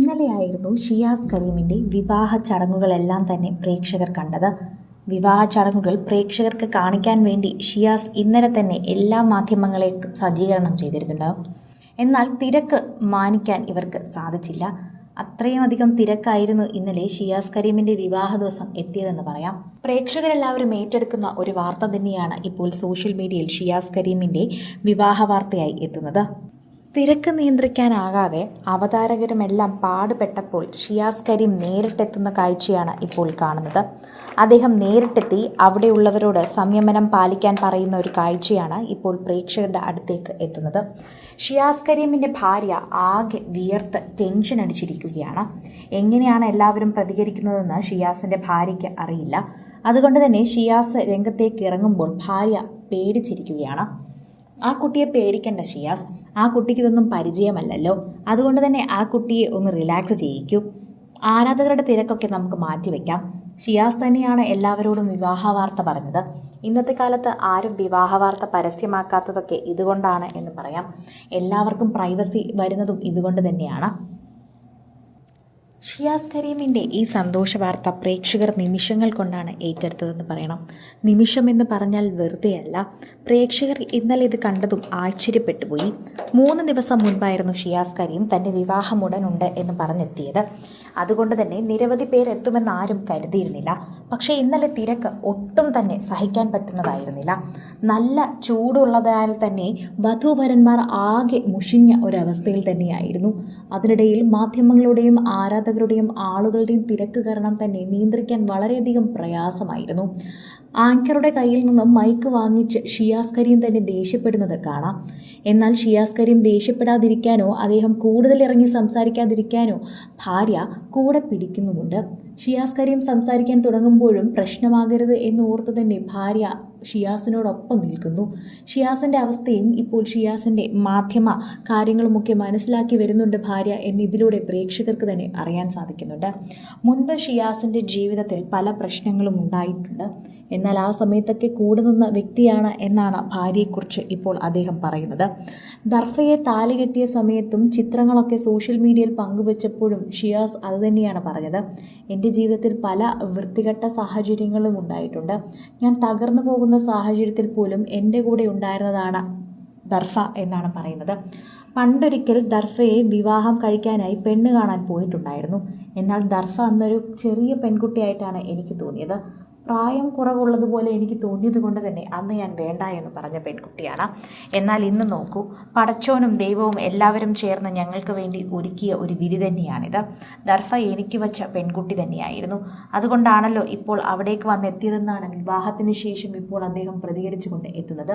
ഇന്നലെയായിരുന്നു ഷിയാസ് കരീമിന്റെ വിവാഹ ചടങ്ങുകളെല്ലാം തന്നെ പ്രേക്ഷകർ കണ്ടത്. വിവാഹ ചടങ്ങുകൾ പ്രേക്ഷകർക്ക് കാണിക്കാൻ വേണ്ടി ഷിയാസ് ഇന്നലെ തന്നെ എല്ലാ മാധ്യമങ്ങളെയും സജ്ജീകരണം ചെയ്തിരുന്നുണ്ടാവും. എന്നാൽ തിരക്ക് മാനിക്കാൻ ഇവർക്ക് സാധിച്ചില്ല. അത്രയും അധികം തിരക്കായിരുന്നു ഇന്നലെ ഷിയാസ് കരീമിന്റെ വിവാഹ ദിവസം എത്തിയതെന്ന് പറയാം. പ്രേക്ഷകരെല്ലാവരും ഏറ്റെടുക്കുന്ന ഒരു വാർത്ത തന്നെയാണ് ഇപ്പോൾ സോഷ്യൽ മീഡിയയിൽ ഷിയാസ് കരീമിന്റെ വിവാഹ വാർത്തയായി എത്തുന്നത്. തിരക്ക് നിയന്ത്രിക്കാനാകാതെ അവതാരകരുമെല്ലാം പാടുപെട്ടപ്പോൾ ഷിയാസ് കരീം നേരിട്ടെത്തുന്ന കാഴ്ചയാണ് ഇപ്പോൾ കാണുന്നത്. അദ്ദേഹം നേരിട്ടെത്തി അവിടെയുള്ളവരോട് സംയമനം പാലിക്കാൻ പറയുന്ന ഒരു കാഴ്ചയാണ് ഇപ്പോൾ പ്രേക്ഷകരുടെ അടുത്തേക്ക് എത്തുന്നത്. ഷിയാസ് കരീമിന്റെ ഭാര്യ ആകെ വിയർത്ത് ടെൻഷൻ അടിച്ചിരിക്കുകയാണ്. എങ്ങനെയാണ് എല്ലാവരും പ്രതികരിക്കുന്നതെന്ന് ഷിയാസിന്റെ ഭാര്യയ്ക്ക് അറിയില്ല. അതുകൊണ്ട് തന്നെ ഷിയാസ് രംഗത്തേക്ക് ഇറങ്ങുമ്പോൾ ഭാര്യ പേടിച്ചിരിക്കുകയാണ്. ആ കുട്ടിയെ പേടിക്കണ്ട ഷിയാസ്. ആ കുട്ടിക്ക് ഇതൊന്നും പരിചയമല്ലല്ലോ. അതുകൊണ്ട് തന്നെ ആ കുട്ടിയെ ഒന്ന് റിലാക്സ് ചെയ്യിക്കൂ. ആരാധകരുടെ തിരക്കൊക്കെ നമുക്ക് മാറ്റിവെക്കാം ഷിയാസ് തന്നെയാണ് എല്ലാവരോടും വിവാഹ വാർത്ത പറഞ്ഞത്. ഇന്നത്തെ കാലത്ത് ആരും വിവാഹ വാർത്ത പരസ്യമാക്കാത്തതൊക്കെ ഇതുകൊണ്ടാണ് എന്ന് പറയാം. എല്ലാവർക്കും പ്രൈവസി വരുന്നതും ഇതുകൊണ്ട് തന്നെയാണ്. ഷിയാസ് കരീമിന്റെ ഈ സന്തോഷ വാർത്ത പ്രേക്ഷകർ നിമിഷങ്ങൾ കൊണ്ടാണ് ഏറ്റെടുത്തതെന്ന് പറയണം. നിമിഷം എന്ന് പറഞ്ഞാൽ വെറുതെയല്ല. പ്രേക്ഷകർ ഇന്നലെ ഇത് കണ്ടതും ആശ്ചര്യപ്പെട്ടുപോയി മൂന്ന് ദിവസം മുൻപായിരുന്നു ഷിയാസ് കരീം തന്റെ വിവാഹം ഉടനുണ്ട് എന്ന് പറഞ്ഞെത്തിയത്. അതുകൊണ്ട് തന്നെ നിരവധി പേർ എത്തുമെന്ന് ആരും കരുതിയിരുന്നില്ല. പക്ഷേ ഇന്നലെ തിരക്ക് ഒട്ടും തന്നെ സഹിക്കാൻ പറ്റുന്നതായിരുന്നില്ല. നല്ല ചൂടുള്ളതിനാൽ തന്നെ വധൂവരന്മാർ ആകെ മുഷിഞ്ഞ ഒരവസ്ഥയിൽ തന്നെയായിരുന്നു. അതിനിടയിൽ മാധ്യമങ്ങളുടെയും ആരാധകരുടെയും ആളുകളുടെയും തിരക്ക് കാരണം തന്നെ നിയന്ത്രിക്കാൻ വളരെയധികം പ്രയാസമായിരുന്നു. ആങ്കറുടെ കയ്യിൽ നിന്നും മൈക്ക് വാങ്ങിച്ച് ഷിയാസ് കരീം തന്നെ ദേഷ്യപ്പെടുന്നത് കാണാം. എന്നാൽ ഷിയാസ് കരീം ദേഷ്യപ്പെടാതിരിക്കാനോ അദ്ദേഹം കൂടുതൽ ഇറങ്ങി സംസാരിക്കാതിരിക്കാനോ ഭാര്യ കൂടെ പിടിക്കുന്നുമുണ്ട്. ഷിയാസ് കരീം സംസാരിക്കാൻ തുടങ്ങുമ്പോഴും പ്രശ്നമാകരുത് എന്ന് ഓർത്ത് തന്നെ ഭാര്യ ഷിയാസിനോടൊപ്പം നിൽക്കുന്നു. ഷിയാസിന്റെ അവസ്ഥയും ഇപ്പോൾ ഷിയാസിന്റെ മാധ്യമ കാര്യങ്ങളുമൊക്കെ മനസ്സിലാക്കി വരുന്നുണ്ട് ഭാര്യ എന്നിതിലൂടെ പ്രേക്ഷകർക്ക് തന്നെ അറിയാൻ സാധിക്കുന്നുണ്ട്. മുൻപ് ഷിയാസിന്റെ ജീവിതത്തിൽ പല പ്രശ്നങ്ങളും ഉണ്ടായിട്ടുണ്ട്. എന്നാൽ ആ സമയത്തൊക്കെ കൂടെ നിന്ന വ്യക്തിയാണ് എന്നാണ് ഭാര്യയെക്കുറിച്ച് ഇപ്പോൾ അദ്ദേഹം പറയുന്നത്. ദർഫയെ താലി കെട്ടിയ സമയത്തും ചിത്രങ്ങളൊക്കെ സോഷ്യൽ മീഡിയയിൽ പങ്കുവച്ചപ്പോഴും ഷിയാസ് അതുതന്നെയാണ് പറഞ്ഞത്. എന്റെ ജീവിതത്തിൽ പല വൃത്തികെട്ട സാഹചര്യങ്ങളും ഉണ്ടായിട്ടുണ്ട്. ഞാൻ തകർന്നു പോകുന്ന സാഹചര്യത്തിൽ പോലും എന്റെ കൂടെ ഉണ്ടായിരുന്നതാണ് ദർഫ എന്നാണ് പറയുന്നത്. പണ്ടൊരിക്കൽ ദർഫയെ വിവാഹം കഴിക്കാനായി പെണ്ണ് കാണാൻ പോയിട്ടുണ്ടായിരുന്നു. എന്നാൽ ദർഫ അന്നൊരു ചെറിയ പെൺകുട്ടിയായിട്ടാണ് എനിക്ക് തോന്നിയത്. പ്രായം കുറവുള്ളതുപോലെ എനിക്ക് തോന്നിയത് കൊണ്ട് തന്നെ അന്ന് ഞാൻ വേണ്ട എന്ന് പറഞ്ഞ പെൺകുട്ടിയാണ്. എന്നാൽ ഇന്ന് നോക്കൂ പടച്ചോനും ദൈവവും എല്ലാവരും ചേർന്ന് ഞങ്ങൾക്ക് വേണ്ടി ഒരുക്കിയ ഒരു വിധി തന്നെയാണിത്. ദർഫ എനിക്ക് വച്ച പെൺകുട്ടി തന്നെയായിരുന്നു. അതുകൊണ്ടാണല്ലോ ഇപ്പോൾ അവിടേക്ക് വന്നെത്തിയതെന്നാണ് വിവാഹത്തിന് ശേഷം ഇപ്പോൾ അദ്ദേഹം പ്രതികരിച്ചുകൊണ്ട് എത്തുന്നത്.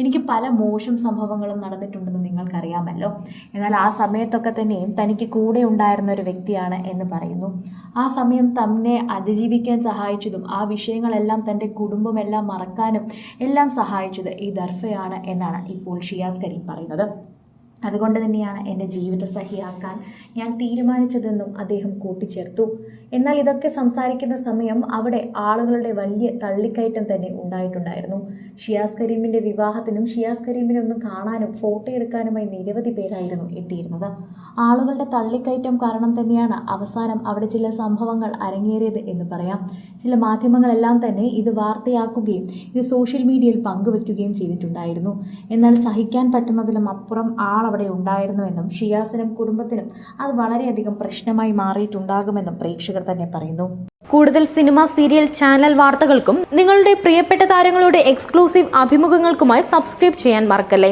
എനിക്ക് പല മോശം സംഭവങ്ങളും നടന്നിട്ടുണ്ടെന്ന് നിങ്ങൾക്കറിയാമല്ലോ. എന്നാൽ ആ സമയത്തൊക്കെ തന്നെയും തനിക്ക് കൂടെ ഉണ്ടായിരുന്ന ഒരു വ്യക്തിയാണ് എന്ന് പറയുന്നു. ആ സമയം തന്നെ അതിജീവിക്കാൻ സഹായിച്ചതും ആ വിഷയങ്ങളെല്ലാം തന്റെ കുടുംബമെല്ലാം മറക്കാനും എല്ലാം സഹായിച്ചത് ഈ ദർഫയാണ് എന്നാണ് ഇപ്പോൾ ഷിയാസ് കരീം പറയുന്നത്. അതുകൊണ്ട് തന്നെയാണ് എന്റെ ജീവിതസഹിയാക്കാൻ ഞാൻ തീരുമാനിച്ചതെന്നും അദ്ദേഹം കൂട്ടിച്ചേർത്തു. എന്നാൽ ഇതൊക്കെ സംസാരിക്കുന്ന സമയം അവിടെ ആളുകളുടെ വലിയ തള്ളിക്കയറ്റം തന്നെ ഉണ്ടായിട്ടുണ്ടായിരുന്നു. ഷിയാസ് കരീമിന്റെ വിവാഹത്തിനും ഷിയാസ് കരീമിനെ ഒന്ന് കാണാനും ഫോട്ടോ എടുക്കാനുമായി നിരവധി പേരായിരുന്നു എത്തിയിരുന്നത്. ആളുകളുടെ തള്ളിക്കയറ്റം കാരണം തന്നെയാണ് അവസാനം അവിടെ ചില സംഭവങ്ങൾ അരങ്ങേറിയത് എന്ന് പറയാം. ചില മാധ്യമങ്ങളെല്ലാം തന്നെ ഇത് വാർത്തയാക്കുകയും ഇത് സോഷ്യൽ മീഡിയയിൽ പങ്കുവയ്ക്കുകയും ചെയ്തിട്ടുണ്ടായിരുന്നു. എന്നാൽ സഹിക്കാൻ പറ്റുന്നതിലും അപ്പുറം ആളവിടെ ഉണ്ടായിരുന്നുവെന്നും ഷിയാസിനും കുടുംബത്തിനും അത് വളരെയധികം പ്രശ്നമായി മാറിയിട്ടുണ്ടാകുമെന്നും പ്രേക്ഷകർ തന്നെ പറയുന്നു. കൂടുതൽ സിനിമ സീരിയൽ ചാനൽ വാർത്തകൾക്കും നിങ്ങളുടെ പ്രിയപ്പെട്ട താരങ്ങളുടെ എക്സ്ക്ലൂസീവ് അഭിമുഖങ്ങൾക്കുമായി സബ്സ്ക്രൈബ് ചെയ്യാൻ മറക്കല്ലേ?